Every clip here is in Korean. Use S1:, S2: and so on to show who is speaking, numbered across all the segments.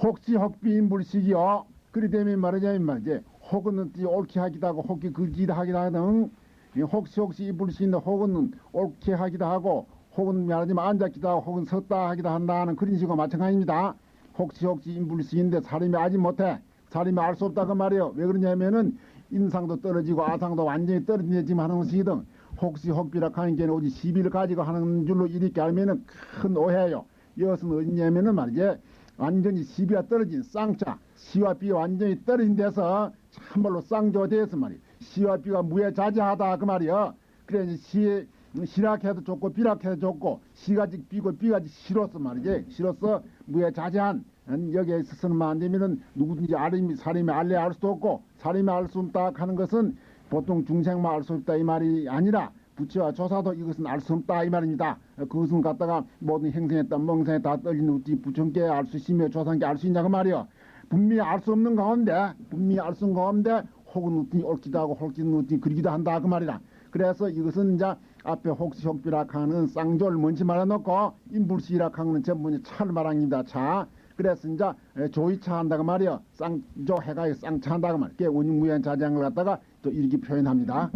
S1: 혹시 혹비인 불식이요. 그리 되면 말하자면 말이지. 혹은 옳게 하기도 하고 혹이 그기도 하기도 이 혹시 혹시 이 불식인데 혹은 옳게 하기도 하고 혹은 말하자면 앉았기도 하고 혹은 섰다 하기도 한다는 그런 식과 마찬가지입니다. 혹시 혹시 인불식인데 사람이 알지 못해. 사람이 알 수 없다고 말이에요. 왜 그러냐면은 인상도 떨어지고 아상도 완전히 떨어지네 지금 하는 것이거든. 혹시 혹비라 하는 게 오직 시비를 가지고 하는 줄로 이렇게 알면은 큰 오해예요. 이것은 어디냐면은 말이지 완전히 시비가 떨어진 쌍자 시와 비 완전히 떨어진 데서 참말로 쌍조돼서 말이야. 시와 비가 무해자재하다 그 말이야. 그래 시에 시락해도 좋고 비락해도 좋고 시가지 비고 비가지 싫었어 말이지. 싫었어 무해자재한 음, 여기에 있어서는 안 되면은 누구든지 알림이 사람이 알래 알 수도 없고 사람이 알 수 없다 하는 것은 보통 중생만 알 수 없다 이 말이 아니라 부처와 조사도 이것은 알 수 없다 이 말입니다. 그것은 갖다가 모든 행생했다 멍생에 다 떨린 우지 부처께 알 수 있으며 조사께 알 수 있냐 그 말이요. 분명히 알 수 없는 가운데 분명히 알 수 없는 가운데 혹은 우티 옳기도 하고 혹은 우티 그리기도 한다 그 말이라. 그래서 이것은 이제 앞에 혹시 혹비라 하는 쌍조를 먼저 말아놓고 인불시라 하는 전부 차를 말합니다. 차. 그래서 이제 조이차 한다고 말이요. 쌍조 해가 쌍차 한다고 말. 그게 운무연 자장을 갖다가 또 이렇게 표현합니다.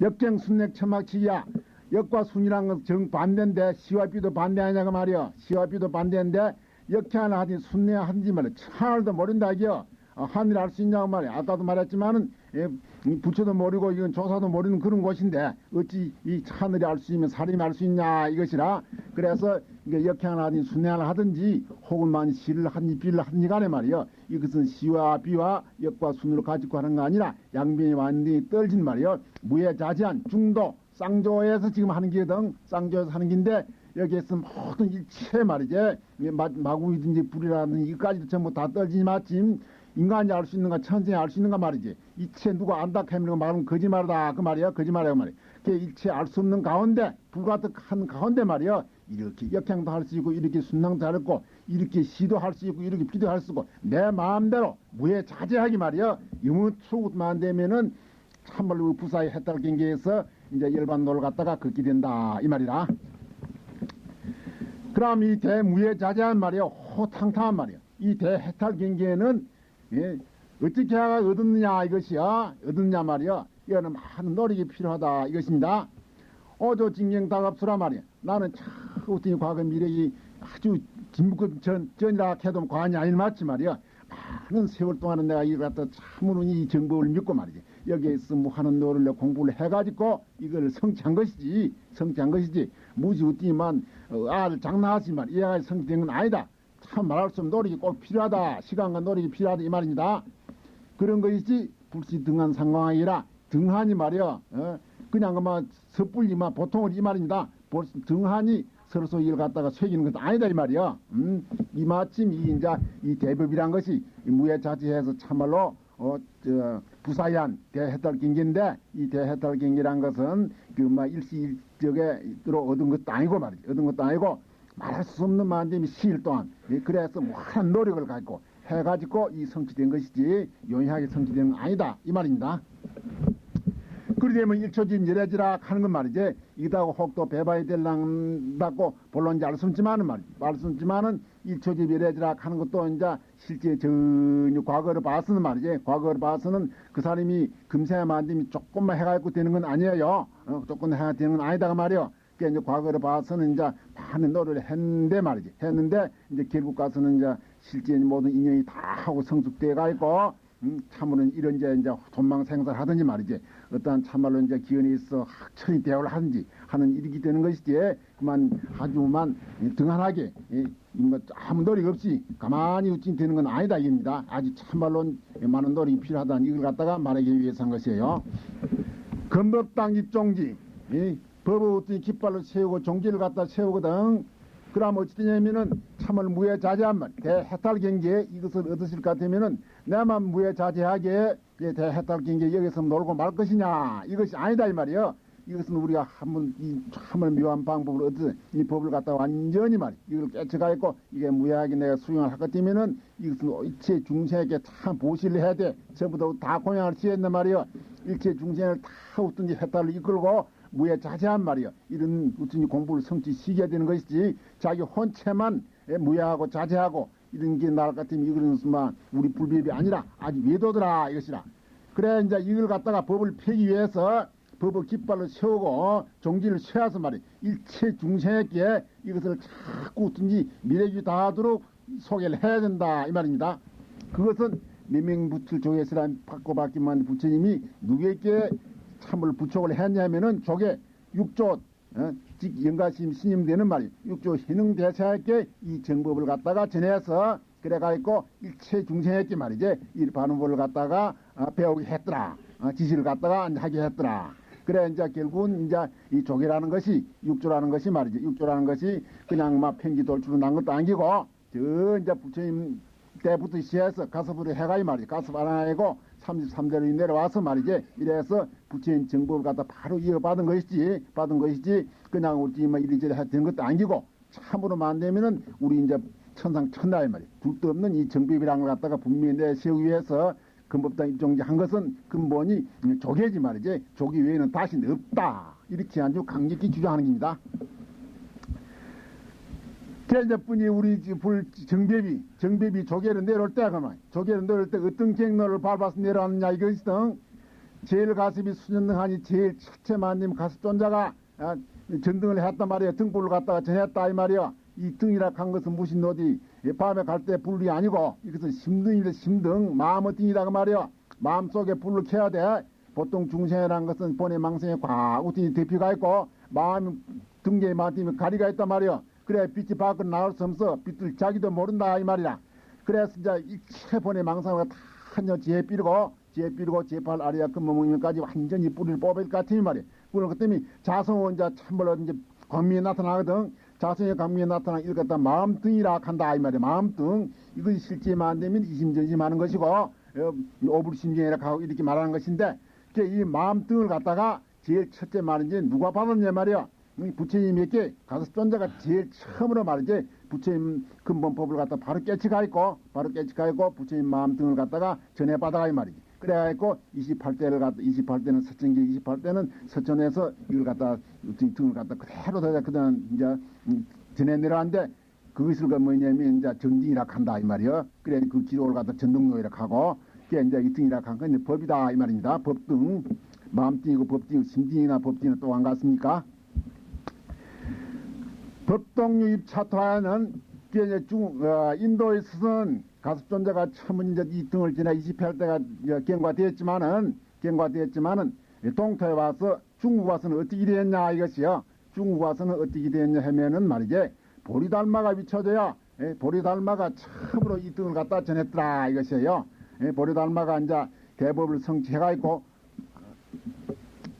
S1: 역경 순맥 처막치기야. 역과 순이란 건 정반대인데 시와 비도 반대 아니냐고 말이요. 시와 비도 반대인데 역해 하나 하지 순내 하지 말이야. 하늘도 모른다 이겨. 어, 하늘 알 수 있냐고 말이야. 아까도 말했지만은 예, 이 부처도 모르고 이건 조사도 모르는 그런 곳인데 어찌 이 하늘이 알 수 있으면 사람이 알 수 있냐 이것이라. 그래서 하나 하지 순내 하나 하든지 혹은 만이 시를 하든지 비를 하든지 간에 말이요. 이것은 시와 비와 역과 순으로 가지고 하는 거 아니라 양변이 완전히 떨진 말이요. 무해자지한 중도 쌍조에서 지금 하는 게 등 쌍조에서 하는 긴데 여기에서 모든 일체 말이지. 마- 마구이든지 불이라든지 이까지도 전부 다 떨지니 마침 인간이 알 수 있는가 천생이 알 수 있는가 말이지. 이체 누가 안다 거 말하면 거짓말이다. 그 말이야. 거짓말이야. 그 말이야. 그 일체 알 수 없는 가운데 불가득한 가운데 말이야 이렇게 역행도 할 수 있고 이렇게 순항도 할 있고 이렇게 시도 할 수 있고 이렇게 비도 할 수 있고 내 마음대로 무해자재하기 말이야 유무초만 되면은 참말로 그 부사의 해탈 경계에서 이제 일반 노를 갖다가 걷게 된다 이 말이라. 그럼 이 대무예자재한 말이야 호탕탕한 말이야. 이 대해탈 경계에는 예, 어떻게 얻었느냐 이것이야 얻었냐 말이야. 이거는 많은 노력이 필요하다 이것입니다. 어조 징경 다갑수라 말이야. 나는 참 어떤 과거 미래이 아주 진북 전 전이라 해도 과언이 아닐 맞지 말이야. 많은 세월 동안은 내가 이걸 갖다 참으로 이 정법을 믿고 말이지. 여기에서 뭐 하는 노를 공부를 해가지고 이걸 성취한 것이지. 성취한 것이지. 무지 웃기만 어, 알 장난하지만 이해가 성취된 건 아니다. 참 말할 수 없는 노력이 꼭 필요하다. 시간과 노력이 필요하다 이 말입니다. 그런 것이지 불시 등한 상황이라 등한이 말이야. 어? 그냥 그만 섣불리만 보통은 이 말입니다. 벌- 등한이 서로서 이를 갖다가 새기는 것도 아니다 이 말이야. 음, 이 마침 이 이제 이 대법이란 것이 이 무예자지해서 참말로 어, 저, 부사한 대해탈 경계인데 이 대해탈 경계란 것은 그막 일시일적에 들어 얻은 것도 아니고 말이지. 얻은 것도 아니고 말할 수 없는 만듦이 시일 동안 예, 그래서 무한 노력을 갖고 해가지고 이 성취된 것이지 용이하게 성취된 건 아니다 이 말입니다. 그리 되면 일초진 열애지라 하는 건 말이지. 이다고 혹도 배봐야 될랑다고 본론지 알수 없지만은 말이지. 알수 없지만은 일초집 열애지라 하는 것도 이제 실제 전혀 과거를 봐서는 말이지. 과거를 봐서는 그 사람이 금세 만듦이 조금만 해가지고 되는 건 아니에요. 어, 조금 해가 되는 건 아니다 그 말이요. 그게 이제 과거를 봐서는 이제 많은 노력을 했는데 말이지. 했는데 이제 결국 가서는 이제 실제 모든 인연이 다 하고 성숙돼 가 있고 음, 참으로 이런 이제 이제 돈망 생사를 하든지 말이지 어떠한 참말로 이제 기운이 있어 학천이 대화를 하든지 하는 일이기 되는 것이지. 그만 아주만 등한하게 이, 뭐 아무 노력 없이 가만히 웃진 되는 건 아니다 이겁니다. 아주 참말로 많은 노력이 필요하다는 이걸 갖다가 말하기 위해서 한 것이에요. 건법당 입종지 이 법을 어떤 깃발로 세우고 종지를 갖다 세우거든. 그럼 어찌 되냐면은 참을 무해자제한 말, 대해탈 경계에 이것을 얻으실 것 같으면은 내만 무해자제하게 이 대해탈 경계에 여기서 놀고 말 것이냐 이것이 아니다 이 말이요. 이것은 우리가 한번 이 참을 묘한 방법을 얻어 이 법을 갖다 완전히 말이 이걸 깨쳐가 있고 이게 무해하게 내가 수용을 할것 같으면은 이것은 일체 중생에게 참 보시를 해야 돼. 전부 다 공양을 지었단 말이요. 일체 중생을 다 어떤지 해탈을 이끌고 무에 자세한 말이요. 이런 어떤 공부를 성취시켜야 되는 것이지 자기 혼체만 무해하고 자제하고 이런 게것 같으면 이거는 수만 우리 불법이 아니라 아주 외도더라 이것이라. 그래 이제 이걸 갖다가 법을 펴기 위해서 법을 깃발로 세우고 종지를 세워서 말이 일체 중생에게 이것을 자꾸 어떤지 미래주 다하도록 소개를 해야 된다 이 말입니다. 그것은 미명부틀 조회스라 받고 받기만 부처님이 누구에게 참을 부촉을 했냐면은 조계 육조 어, 즉 영가심 신임되는 말이 육조 희능 대사에게 이 정법을 갖다가 전해서 그래가지고 일체 중생에게 말이지 이 반응법을 갖다가 어, 배우게 했더라. 어, 지시를 갖다가 하게 했더라. 그래 이제 결국은 이제 이 조계라는 것이 육조라는 것이 말이지 육조라는 것이 그냥 막 편기 돌출로 난 것도 아니고 저 이제 부처님 때부터 시해서 가섭으로 해가 이 말이지 가섭 안 하고 33대로 내려와서 말이지 이래서 부처님 정법을 갖다 바로 이어받은 것이지 받은 것이지 그냥 우리 뭐 이리저리 했던 것도 아니고 참으로 만되면은 우리 이제 천상 천하의 말이 둘도 없는 이 정법이라는 걸 갖다가 분명히 내세우기 위해서 근법당 입종한 것은 근본이 조계지 말이지. 조기 외에는 다시 없다. 이렇게 아주 강력히 주장하는 겁니다. 개인자뿐이 우리 지- 불 정배비 정배비 조개를 내려올 때 그만. 조개를 내려올 때 어떤 경로를 밟아서 내려왔느냐 이것이 등 제일 가슴이 수년등하니 제일 첫째 만님 가슴 존자가 아, 전등을 했단 말이야 등불을 갖다가 전했다 이 말이야. 이 등이라 한 것은 무슨 어디. 이 밤에 갈 때 불이 아니고 이것은 심등이다 심등. 마음의 등이라 그 말이야. 마음속에 불을 켜야 돼. 보통 중생이라는 것은 본의 꽉 우tin이 대피가 있고 마음 등계에 맞으면 가리가 있단 말이야 그래 빛이 밖으로 나올 수 없어. 빛을 자기도 모른다 이 말이라 그래서 이제 이 체 본의 망상을 다 한여 지혜 삐르고 지혜 삐르고 제팔 아리아 금모문까지 완전히 뿌리를 뽑을 것이 말이야. 그런 것 때문에 자성은 이제 참말로 이제 광미에 나타나거든. 자성의 광미에 나타나 이걸 갖다 마음등이라 한다 이 말이야. 마음등. 이것이 실제만 안 되면 이심전심 하는 것이고 어, 오불심정이라 하고 이렇게 말하는 것인데 이이 마음등을 갖다가 제일 첫째 말인지 누가 받았냐 말이야. 이 부처님에게 가서 존자가 제일 처음으로 말이지 부처님 근본법을 갖다 바로 깨치가 있고 바로 깨치가 있고 부처님 마음 등을 갖다가 전해 받아가 이 말이지. 그래가지고 28대를 갖다 28대는 서천기 28대는 서천에서 이걸 갖다 등을 갖다 그대로 다 그다음 이제 음, 전해 내려왔는데 그것을 그 뭐냐면 이제 정등이라 한다 이 말이요. 그래 그 기록을 갖다 전등로이라 하고 그게 이제 이 등이라 한건 법이다 이 말입니다. 법등. 마음등이고 법등 심등이나 법등은 또안 같습니까? 법동유입 차토하는 중 어, 인도에 있어서는 가습존자가 처음 이제 이 등을 지나 28대가 경과되었지만은 경과되었지만은 동토에 와서 중국 와서는 어떻게 되었냐 이것이요. 중국 와서는 어떻게 되었냐 하면은 말이지 보리달마가 비춰져야 예, 보리달마가 처음으로 이 등을 갖다 전했더라 이것이에요. 예, 보리달마가 이제 대법을 성취해가 있고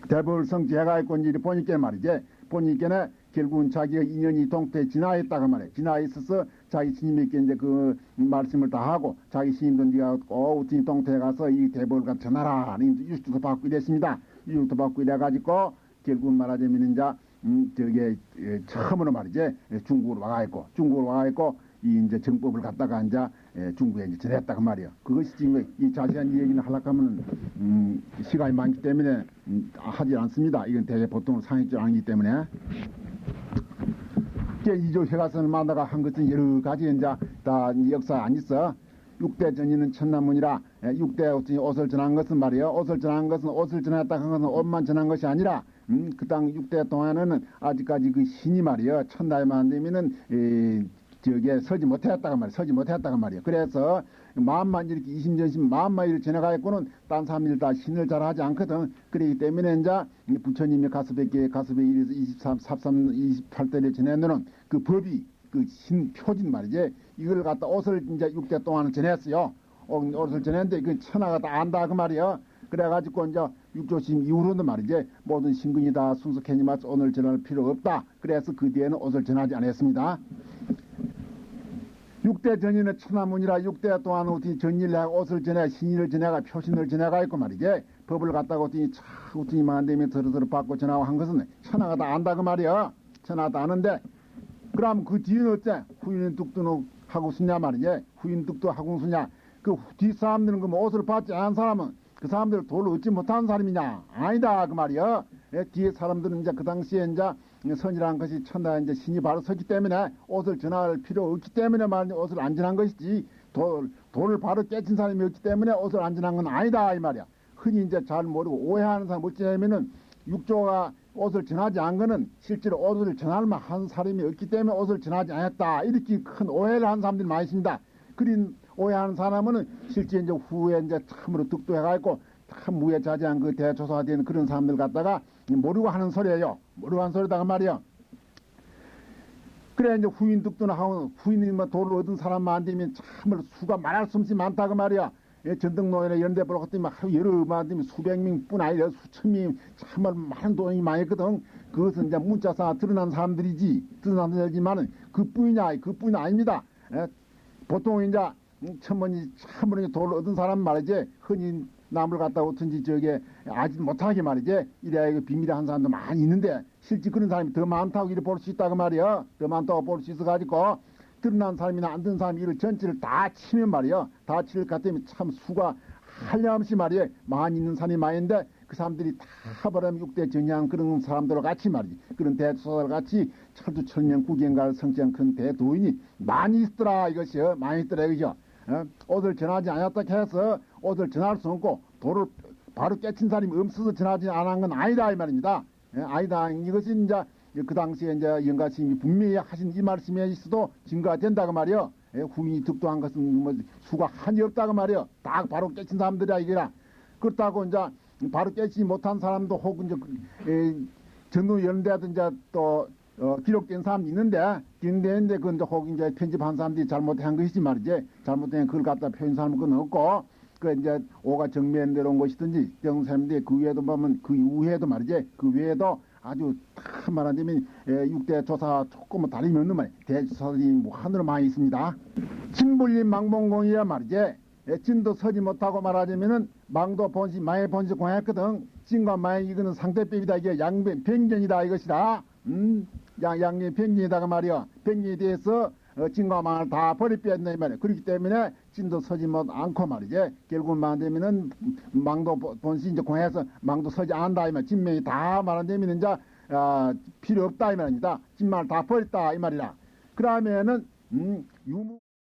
S1: 대법을 성취해가 있고 이제 보니까 말이지 보니까는 결국은 자기가 인연이 동태에 진화했다고 말해. 진화 있어서 자기 스님에게 이제 그 말씀을 다 하고 자기 스님도 네가 꼭 우tin이 동태에 가서 이 대법을 갖다 전하라. 유수도 받고 이랬습니다. 유수도 받고 이래가지고 결국은 말하자면 이제 음, 저게 예, 처음으로 말이지 예, 중국으로 와가 있고 중국으로 와가 있고 이 이제 정법을 갖다가 이제 예, 중국에 이제 전했다 그 말이야. 그것이 지금 이 자세한 얘기는 하려고 하면 음, 시간이 많기 때문에 음, 하지 않습니다. 이건 대개 보통 상식적 아니기 때문에. 이제 이조 회가선을 만나가 한 것은 여러 가지 이제 다 역사 안 있어. 육대 전이는 천남문이라 예, 육대 옷을 전한 것은 말이요. 옷을 전한 것은 옷을 전했다 한 것은 옷만 전한 것이 아니라 음, 그 땅 육대 동안에는 아직까지 그 신이 말이요. 천날만 안 되면은 이, 저기에 서지 못했다가 말이야. 서지 못했다가 말이야. 그래서 마음만 이렇게 이심전심 마음만 이렇게 지나가있고는 딴 사람들 다 신을 잘 하지 않거든. 그렇기 때문에 이제 이 부처님의 가슴에게 가슴에 23, 33, 28대를 지내는 그 법이 그 신 표진 말이지. 이걸 갖다 옷을 이제 6대 동안은 전했어요. 어, 옷을 전했는데 그 천하가 다 안다 그 말이야. 그래가지고 이제 육조심 이후로는 말이지 모든 신근이 다 순수해니마스 오늘 전할 필요 없다. 그래서 그 뒤에는 옷을 전하지 않았습니다. 육대 전인의 천하문이라 육대 동안 어떻게 전일을 옷을 전해 신의를 전해가 표신을 전해가 있고 말이지. 법을 갖다가 어떻게 차 어떻게만 안 되면 서로서로 받고 전하고 한 것은 천하가 다 안다 그 말이야. 천하 다 아는데. 그럼 그 뒤는 어째? 후인 뚝도 하고 쓰냐 말이지? 후인 뚝도 하고 쓰냐? 그 뒤 사람들은 그 옷을 받지 않은 사람은 그 사람들 돌을 얻지 못한 사람이냐? 아니다 그 말이야. 예, 뒤에 사람들은 이제 그 당시에 이제 선이라는 것이 천하 이제 신이 바로 서기 때문에 옷을 전할 필요 없기 때문에 말 옷을 안 전한 것이지 도, 돈을 바로 깨친 사람이 없기 때문에 옷을 안 전한 건 아니다 이 말이야. 흔히 이제 잘 모르고 오해하는 사람 어찌냐면은 육조가 옷을 전하지 않은 거는 실제로 옷을 전할 만한 사람이 없기 때문에 옷을 전하지 않았다 이렇게 큰 오해를 하는 사람들이 많이 있습니다. 그린 오해하는 사람은 실제 이제 후에 이제 참으로 득도해가지고 참 무해자제한 그 대조사된 그런 사람들 갖다가 모르고 하는 소리예요. 하는 소리다가 말이야. 그래 이제 후인 득도나 하고 후인이 뭐 돈을 얻은 사람만 되면 참으로 수가 말할 수 없이 많다고 말이야. 예, 전등노인에 이런 데 보러 갔더니 막 여러 만되면 수백 명뿐 아니라 수천 명 참으로 많은 돈이 많이 있거든. 그것은 이제 문자사 드러난 사람들이지 드러난 사람들이지만은 그뿐이냐 그뿐이 아닙니다. 예, 보통 이제 천문이 참으로 돈을 얻은 사람 말이지 흔히 남을 갖다 어쩐지 저게 아직 못하게 말이지. 이래야 이거 비밀한 사람도 많이 있는데 실제 그런 사람이 더 많다고 이렇게 볼수 있다고 말이야 더 많다고 볼 수 있어 가지고 드러난 사람이나 안 드는 사람이 이를 전체를 다 치면 말이야 다 치를 같으면 참 수가 한량없이 말이야 많이 있는 사람이 많은데 그 사람들이 다 버리면 육대 정량 그런 사람들과 같이 말이지. 그런 대소설 같이 철두철명 구경갈 성장 큰 대도인이 많이 있더라 이것이요 많이 있더라 이거죠. 어? 옷을 전하지 않았다 해서 옷을 전할 수 없고 도를 바로 깨친 사람이 없어서 전하지 않은 건 아니다 이 말입니다. 예, 아니다 이것이 이제 그 당시에 이제 영가 스님이 분명히 하신 이 말씀에 있어도 증거가 된다고 말이요. 예, 후인이 득도한 것은 뭐 수가 한이 없다고 말이요. 딱 바로 깨친 사람들이야 이게라. 그렇다고 이제 바로 깨치지 못한 사람도 혹은 이제 에, 전도 연대도 이제 또 어, 기록된 사람이 있는데, 있는데, 그, 이제, 혹, 이제, 편집한 사람들이 잘못한 것이지 말이지. 잘못된 그걸 갖다 표현 사람은 그건 없고, 그, 이제, 오가 정면 내려온 것이든지, 정사람들이 그 외에도 보면, 그 이후에도 말이지. 그 외에도 아주, 다 말하자면, 예, 6대 조사 조금은 다름이 없는 말, 대조사들이 뭐 하늘로 많이 있습니다. 진불림 망봉공이야 말이지. 예, 진도 서지 못하고 말하자면은, 망도 본시, 마의 본시 공했거든. 진과 마의 이거는 상대법이다. 이게 양변, 변견이다. 이것이다. 음, 양, 양이 변경이다가 말이야. 변경에 대해서 어, 진과 망을 다 버리빼었네 이 말이야. 그렇기 때문에 진도 서지 못 않고 말이지. 결국 말하자면은 망도 본- 본시 이제 공해서 망도 서지 않는다 이 말. 진명이 다 말하자면 이제 아, 필요 없다 이 말입니다. 진망을 다 버렸다 이 말이라. 그러면은 음, 유무